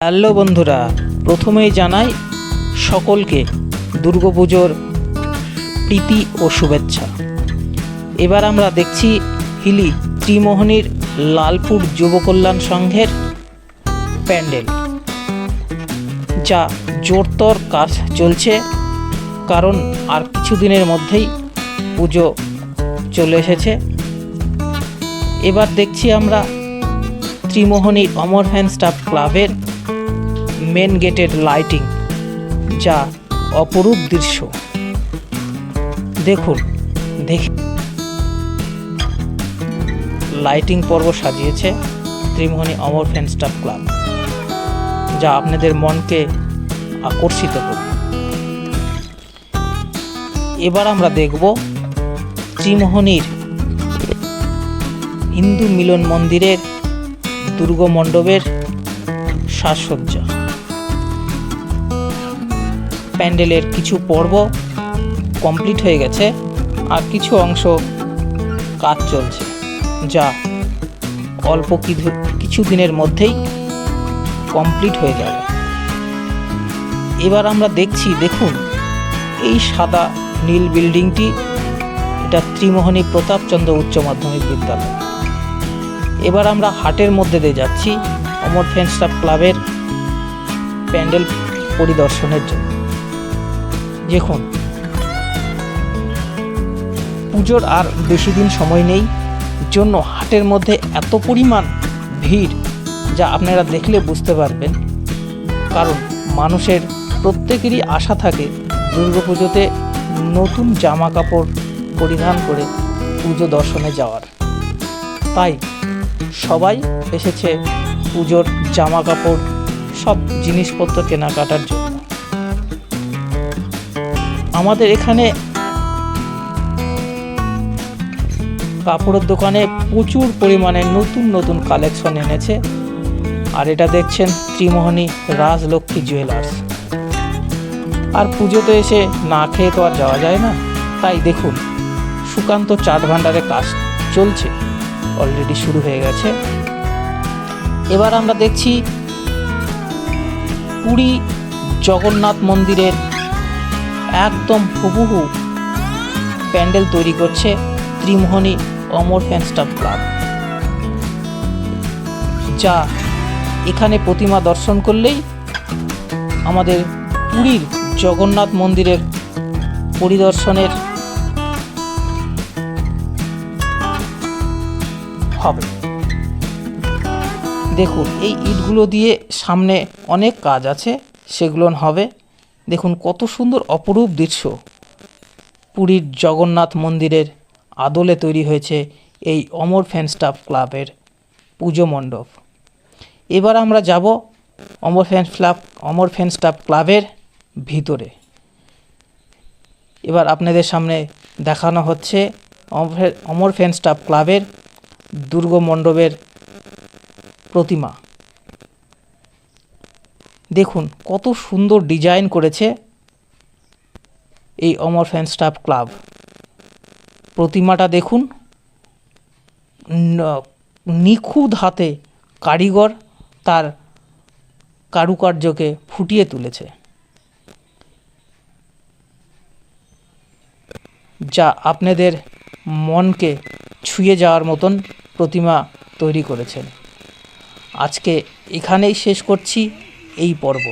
Hello বন্ধুরা, প্রথমেই জানাই সকলকে দুর্গাপুজোর প্রীতি ও শুভেচ্ছা। এবার আমরা দেখছি হিলি ত্রিমোহনীর লালপুর যুব কল্যাণ সংঘের প্যান্ডেল, যা জোরতর কাজ চলছে, কারণ আর কিছুদিনের মধ্যেই পুজো চলে এসেছে। এবার দেখছি আমরা ত্রিমোহনী অমর ফ্যান স্টাফ ক্লাবের মেন গেটের লাইটিং যা অপরূপ দৃশ্য। দেখুন, দেখি। লাইটিং পর্ব সাজিয়েছে Trimohani Amar fan staff club যা আপনাদের মনকে আকর্ষিত করবে। এবার আমরা দেখব ত্রিমোহনীর হিন্দু মিলন মন্দিরের দুর্গ মণ্ডপের সাজসজ্জা। প্যান্ডেলের কিছু পর্ব কমপ্লিট হয়ে গেছে, আর কিছু অংশ কাজ চলছে, যা অল্প কিছু- দিনের মধ্যেই কমপ্লিট হয়ে যাবে। এবার আমরা দেখছি, দেখুন, এই সাদা নীল বিল্ডিংটি এটা ত্রিমোহনী প্রতাপচন্দ্র উচ্চ মাধ্যমিক বিদ্যালয়। এবার আমরা হাটের মধ্যে দিয়ে যাচ্ছি, অমর ফ্যান ক্লাবের প্যান্ডেল পরিদর্শনের জন্য। দেখুন। পুজোর আর বেশি দিন সময় নেই, জন্য হাটের মধ্যে এত পরিমাণ ভিড় যা আপনারা দেখলে বুঝতে পারবেন। কারণ মানুষের প্রত্যেকেরই আশা থাকে দুর্গাপুজোতে নতুন জামা কাপড় পরিধান করে পুজো দর্শনে যাওয়ার। তাই সবাই এসেছে পুজোর জামা কাপড়, সব জিনিসপত্র কেনাকাটার জন্য। আমাদের এখানে কাপড়ের দোকানে প্রচুর পরিমাণে নতুন নতুন কালেকশন এনেছে। আর এটা দেখছেন ত্রিমোহনী রাজলক্ষ্মী জুয়েলার্স আর পুজোতে এসে না খেয়ে তো আর যাওয়া যায় না। তাই দেখুন, সুকান্ত চাট ভাণ্ডারের কাজ চলছে। অলরেডি শুরু হয়ে গেছে। এবার আমরা দেখছি পুরী জগন্নাথ মন্দিরের একদম হুবহু প্যান্ডেল তৈরি করছে Trimohani Amar fan staff club. যা এখানে প্রতিমা দর্শন করলেই আমাদের পুরীর জগন্নাথ মন্দিরের পরিদর্শনের হবে। দেখুন, এই ইটগুলো দিয়ে সামনে অনেক কাজ আছে, সেগুলো হবে। দেখুন কত সুন্দর অপরূপ দৃশ্য। পুরীর জগন্নাথ মন্দিরের আদলে তৈরি হয়েছে এই অমর ফ্যান স্টাফ ক্লাবের পুজো মণ্ডপ। এবার আমরা যাব Amar fan club Amar fan staff ক্লাবের ভিতরে। এবার আপনাদের সামনে দেখানো হচ্ছে অমর- ফ্যান স্টাফ ক্লাবের দুর্গ মণ্ডপের প্রতিমা। দেখুন কত সুন্দর ডিজাইন করেছে এই অমর ফ্যান স্টাফ ক্লাব। প্রতিমাটা দেখুন নিখুঁত হাতে কারিগর তার কারুকার্যকে ফুটিয়ে তুলেছে। যা আপনাদের মনকে ছুঁয়ে যাওয়ার মতন প্রতিমা তৈরি করেছেন। আজকে এখানেই শেষ করছি। এই পর্ব।